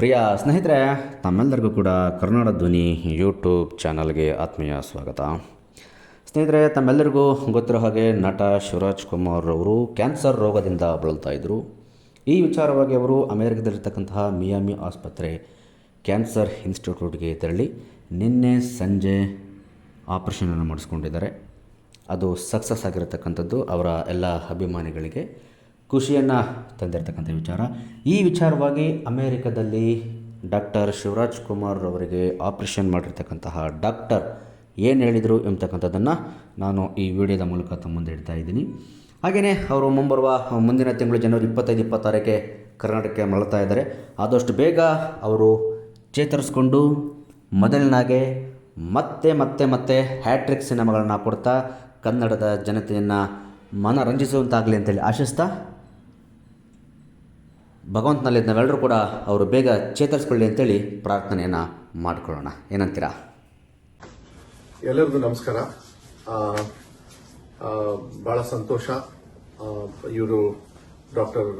ಪ್ರಿಯ ಸ್ನೇಹಿತರೆ, ತಮ್ಮೆಲ್ಲರಿಗೂ ಕೂಡ ಕನ್ನಡ ಧ್ವನಿ ಯೂಟ್ಯೂಬ್ ಚಾನಲ್ಗೆ ಆತ್ಮೀಯ ಸ್ವಾಗತ. ಸ್ನೇಹಿತರೆ, ತಮ್ಮೆಲ್ಲರಿಗೂ ಗೊತ್ತಿರೋ ಹಾಗೆ ನಟ ಶಿವರಾಜ್ ಕುಮಾರ್ ಅವರು ಕ್ಯಾನ್ಸರ್ ರೋಗದಿಂದ ಬಳಲ್ತಾ ಇದ್ದರು ಈ ವಿಚಾರವಾಗಿ ಅವರು ಅಮೆರಿಕದಲ್ಲಿರ್ತಕ್ಕಂತಹ ಮಿಯಾಮಿ ಆಸ್ಪತ್ರೆ ಕ್ಯಾನ್ಸರ್ ಇನ್ಸ್ಟಿಟ್ಯೂಟ್ಗೆ ತೆರಳಿ ನಿನ್ನೆ ಸಂಜೆ ಆಪರೇಷನನ್ನು ಮಾಡಿಸ್ಕೊಂಡಿದ್ದಾರೆ. ಅದು ಸಕ್ಸಸ್ ಆಗಿರತಕ್ಕಂಥದ್ದು ಅವರ ಎಲ್ಲ ಅಭಿಮಾನಿಗಳಿಗೆ. ಖುಷಿಯನ್ನು ತಂದಿರತಕ್ಕಂಥ ವಿಚಾರ. ಈ ವಿಚಾರವಾಗಿ ಅಮೇರಿಕದಲ್ಲಿ ಡಾಕ್ಟರ್ ಶಿವರಾಜ್ ಕುಮಾರ್ ಅವರಿಗೆ ಆಪರೇಷನ್ ಮಾಡಿರ್ತಕ್ಕಂತಹ ಡಾಕ್ಟರ್ ಏನು ಹೇಳಿದರು ಎಂಬತಕ್ಕಂಥದ್ದನ್ನು ನಾನು ಈ ವಿಡಿಯೋದ ಮೂಲಕ ತಮ್ಮ ಮುಂದೆ ಇಡ್ತಾ ಇದ್ದೀನಿ. ಹಾಗೆಯೇ ಅವರು ಮುಂಬರುವ ಮುಂದಿನ ತಿಂಗಳು ಜನವರಿ ಇಪ್ಪತ್ತೈದು, ಇಪ್ಪತ್ತಾರಕ್ಕೆ ಕರ್ನಾಟಕಕ್ಕೆ ಮರಳ್ತಾ ಇದ್ದಾರೆ. ಆದಷ್ಟು ಬೇಗ ಅವರು ಚೇತರಿಸ್ಕೊಂಡು ಮೊದಲನಾಗೆ ಮತ್ತೆ ಮತ್ತೆ ಮತ್ತೆ ಹ್ಯಾಟ್ರಿಕ್ ಸಿನಿಮಾಗಳನ್ನ ಕೊಡ್ತಾ ಕನ್ನಡದ ಜನತೆಯನ್ನು ಮನರಂಜಿಸುವಂತಾಗಲಿ ಅಂತೇಳಿ ಆಶಿಸ್ತಾ ಭಗವಂತನಲ್ಲಿ ನಾವೆಲ್ಲರೂ ಕೂಡ ಅವರು ಬೇಗ ಚೇತರಿಸ್ಕೊಳ್ಳಿ ಅಂತೇಳಿ ಪ್ರಾರ್ಥನೆಯನ್ನು ಮಾಡಿಕೊಳ್ಳೋಣ. ಏನಂತೀರಾ? ಎಲ್ಲರಿಗೂ ನಮಸ್ಕಾರ. ಭಾಳ ಸಂತೋಷ. ಇವರು ಡಾಕ್ಟರ್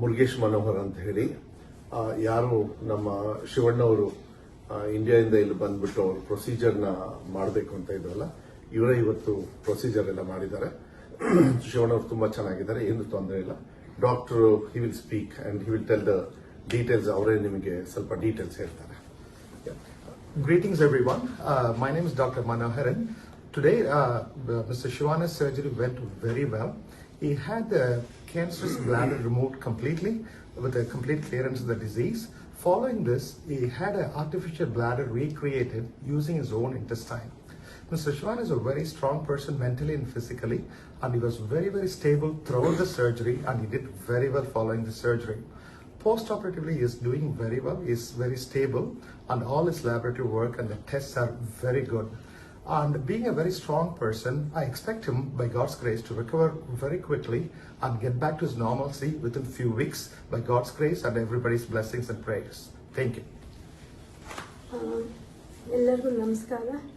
ಮುರುಗೇಶ್ ಮನೋಹರ್ ಅಂತ ಹೇಳಿ. ಯಾರು ನಮ್ಮ ಶಿವಣ್ಣವರು ಇಂಡಿಯಾದಿಂದ ಇಲ್ಲಿ ಬಂದ್ಬಿಟ್ಟು ಅವರು ಪ್ರೊಸೀಜರ್ನ ಮಾಡಬೇಕು ಅಂತ ಇದ್ರಲ್ಲ, ಇವರೇ ಇವತ್ತು ಪ್ರೊಸೀಜರ್ ಎಲ್ಲ ಮಾಡಿದ್ದಾರೆ. ಶಿವಣ್ಣವರು ತುಂಬಾ ಚೆನ್ನಾಗಿದ್ದಾರೆ, ಏನು ತೊಂದರೆ ಇಲ್ಲ. Doctor he will speak and he will tell the details ಅವರೇ ನಿಮಗೆ ಸ್ವಲ್ಪ ಡೀಟೇಲ್ಸ್ ಹೇಳ್ತಾರೆ Greetings, everyone. Uh, my name is Dr. Manoharan. Today, uh, the- Mr. Shivana's surgery went very well. He had the cancerous bladder removed completely with a complete clearance of the disease. Following this, he had an artificial bladder recreated using his own intestine. Mr. Shivan is a very strong person mentally and physically, and he was very, very stable throughout the surgery, and he did very well following the surgery. Post-operatively, he is doing very well. He is very stable, and all his laboratory work and the tests are very good. And being a very strong person, I expect him, by God's grace, to recover very quickly and get back to his normalcy within few weeks, by God's grace and everybody's blessings and prayers. Thank you. ಆ, ಎಲ್ಲರಿಗೂ ನಮಸ್ಕಾರ ಆ,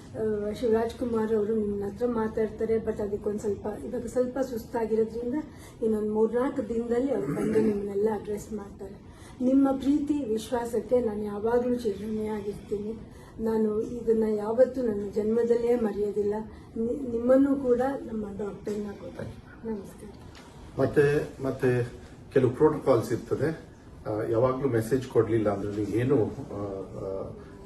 ಶಿವರಾಜ್ ಕುಮಾರ್ ಅವರು ನಿಮ್ಮ ಹತ್ರ ಮಾತಾಡ್ತಾರೆ but ಅದಕ್ಕೊಂದು ಸ್ವಲ್ಪ, ಇವಾಗ ಸ್ವಲ್ಪ ಸುಸ್ತಾಗಿರೋದ್ರಿಂದ ಇನ್ನೊಂದು ಮೂರ್ನಾಲ್ಕು ದಿನದಲ್ಲಿ ಅವ್ರು ಬಂದು ನಿಮ್ಮನ್ನೆಲ್ಲ ಅಡ್ರೆಸ್ ಮಾಡ್ತಾರೆ. ನಿಮ್ಮ ಪ್ರೀತಿ, ವಿಶ್ವಾಸಕ್ಕೆ ನಾನು ಯಾವಾಗಲೂ ಚಿರಋಣಿಯಾಗಿರ್ತೀನಿ. ನಾನು ಇದನ್ನ ಯಾವತ್ತೂ ನನ್ನ ಜನ್ಮದಲ್ಲೇ ಮರೆಯೋದಿಲ್ಲ. ನಿಮ್ಮನ್ನು ಕೂಡ ನಮ್ಮ ಡಾಕ್ಟರ್ನ ನಮಸ್ಕಾರ. ಮತ್ತೆ ಮತ್ತೆ ಕೆಲವು ಪ್ರೋಟೋಕಾಲ್ಸ್ ಇರ್ತದೆ ಯಾವಾಗಲೂ ಮೆಸೇಜ್ ಕೊಡ್ಲಿಲ್ಲ ಅಂದ್ರೆ ಏನು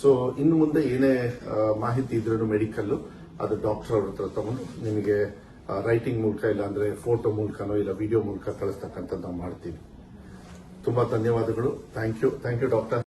ಸೊ ಇನ್ನು ಮುಂದೆ ಏನೇ ಮಾಹಿತಿ ಇದ್ರೂ ಮೆಡಿಕಲ್ ಅದು ಡಾಕ್ಟರ್ ಅವ್ರ ಹತ್ರ ತಗೊಂಡು ನಿಮಗೆ ರೈಟಿಂಗ್ ಮೂಲಕ ಇಲ್ಲಾಂದ್ರೆ ಫೋಟೋ ಮೂಲಕನೋ ಇಲ್ಲ ವಿಡಿಯೋ ಮೂಲಕ ಕಳಿಸ್ತಕ್ಕಂಥದ್ದು ನಾವು ಮಾಡ್ತೀವಿ. ತುಂಬಾ ಧನ್ಯವಾದಗಳು. Thank you thank you doctor